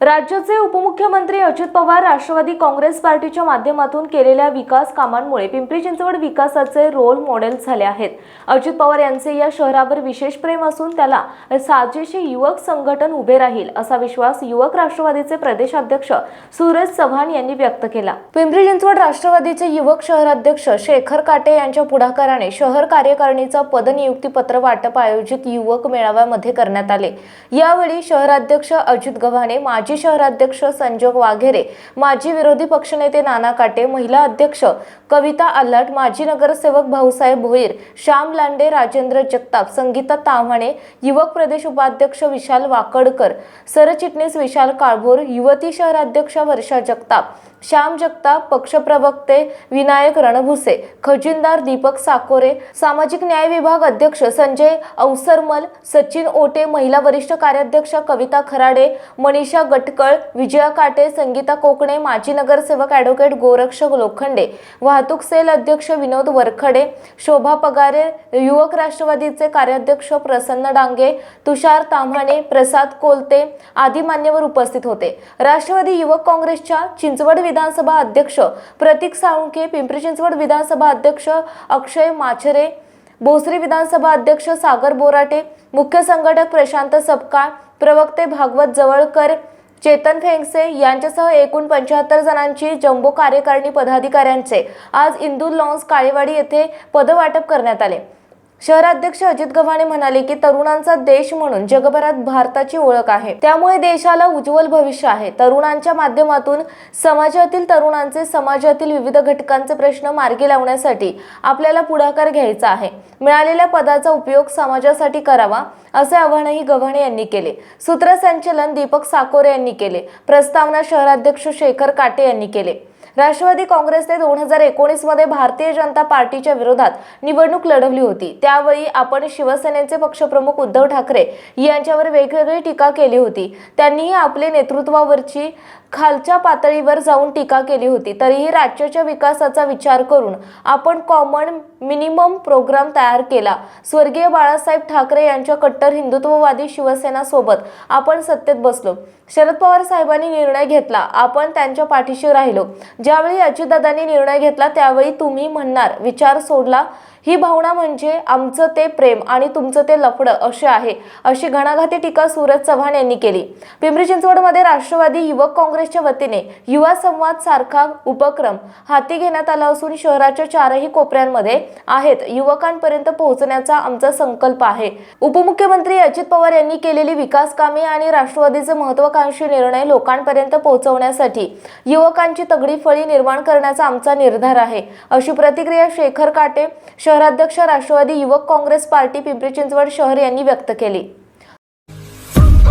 राज्याचे उपमुख्यमंत्री अजित पवार राष्ट्रवादी काँग्रेस पार्टीच्या माध्यमातून केलेल्या विकास कामांमुळे पिंपरी चिंचवड विकासाचे रोल मॉडेल झाले आहेत. अजित पवार यांचे या शहरावर विशेष प्रेम असून त्याला साजेसे युवक संघटन उभे राहील असा विश्वास युवक राष्ट्रवादीचे प्रदेशाध्यक्ष सूरज चव्हाण यांनी व्यक्त केला. पिंपरी चिंचवड राष्ट्रवादीचे युवक शहराध्यक्ष शेखर काटे यांच्या पुढाकाराने शहर कार्यकारिणीचा पदनियुक्तीपत्र वाटप आयोजित युवक मेळाव्यामध्ये करण्यात आले. यावेळी शहराध्यक्ष अजित गव्हाणे माजी माजी शहराध्यक्ष संजोग वाघेरे माजी विरोधी पक्षनेते नाना काटे महिला अध्यक्ष कविता आल्हाट माजी नगरसेवक भाऊसाहेब भोईर श्याम लांडे राजेंद्र जगताप संगीता ताव्हाणे युवक प्रदेश उपाध्यक्ष विशाल वाकडकर सरचिटणीस विशाल काळभोर युवती शहराध्यक्ष वर्षा जगताप श्याम जगताप पक्षप्रवक्ते विनायक रणभुसे खजिनदार दीपक साकोरे सामाजिक न्याय विभाग अध्यक्ष संजय अवसरमल सचिन ओटे महिला वरिष्ठ कार्याध्यक्ष कविता खराडे मनीषा गटकळ विजया काटे संगीता कोकणे माजी नगरसेवक ॲडव्होकेट गोरक्षक लोखंडे वाहतूक सेल अध्यक्ष विनोद वरखडे शोभा पगारे युवक राष्ट्रवादीचे कार्याध्यक्ष प्रसन्न डांगे तुषार ताम्हाणे प्रसाद कोलते आदी मान्यवर उपस्थित होते. राष्ट्रवादी युवक काँग्रेसच्या चिंचवड विधानसभा अध्यक्ष प्रतीक साळुंके पिंपरी चिंचवड विधानसभा अध्यक्ष अक्षय माछरे भोसरी विधानसभा अध्यक्ष सागर बोराटे मुख्य संघटक प्रशांत सपकाळ प्रवक्ते भागवत जवळकर चेतन फेंगसे यांच्यासह एकूण पंच्याहत्तर जणांची जम्बो कार्यकारिणी पदाधिकाऱ्यांचे आज इंदूर लॉन्स काळेवाडी येथे पदवाटप करण्यात आले. शहराध्यक्ष अजित गव्हाणे म्हणाले की तरुणांचा देश म्हणून जगभरात भारताची ओळख आहे. त्यामुळे देशाला उज्ज्वल भविष्य आहे. तरुणांच्या माध्यमातून समाजातील तरुणांचे समाजातील विविध घटकांचे प्रश्न मार्गी लावण्यासाठी आपल्याला पुढाकार घ्यायचा आहे. मिळालेल्या पदाचा उपयोग समाजासाठी करावा असे आवाहनही गव्हाणे यांनी केले. सूत्रसंचलन दीपक साकोरे यांनी केले. प्रस्तावना शहराध्यक्ष शेखर काटे यांनी केले. राष्ट्रवादी काँग्रेसने दोन हजार एकोणीसमध्ये भारतीय जनता पार्टीच्या विरोधात निवडणूक लढवली होती. त्यावेळी आपण शिवसेनेचे पक्षप्रमुख उद्धव ठाकरे यांच्यावर वेगवेगळी टीका केली होती. त्यांनीही आपले नेतृत्वावरची खालच्या पातळीवर जाऊन टीका केली होती. तरीही राज्याच्या विकासाचा विचार करून आपण कॉमन मिनिमम प्रोग्राम तयार केला. स्वर्गीय बाळासाहेब ठाकरे यांच्या कट्टर हिंदुत्ववादी शिवसेना सोबत आपण सत्तेत बसलो. शरद पवार साहेबांनी निर्णय घेतला. आपण त्यांच्या पाठीशी राहिलो. ज्यावेळी अजितदादांनी निर्णय घेतला त्यावेळी तुम्ही म्हणणार विचार सोडला. ही भावना म्हणजे आमचं ते प्रेम आणि तुमचं ते लफडं असे आहे अशी घणाघाती टीका सूरज चव्हाण यांनी केली. पिंपरी चिंचवडमध्ये राष्ट्रवादी युवक काँग्रेसच्या वतीने युवा संवाद सारखा उपक्रम हाती घेण्यात आला असून शहराच्या चारही कोपऱ्यांमध्ये आहेत. युवकांपर्यंत पोहोचण्याचा आमचा संकल्प आहे. उपमुख्यमंत्री अजित पवार यांनी केलेली विकास कामे आणि राष्ट्रवादीचे महत्वाकांक्षी निर्णय लोकांपर्यंत पोहोचवण्यासाठी युवकांची तगडी फळी निर्माण करण्याचा आमचा निर्धार आहे. अशी प्रतिक्रिया शेखर काटे शहराध्यक्ष राष्ट्रवादी युवक काँग्रेस पार्टी पिंपरी चिंचवड शहर यांनी व्यक्त केली.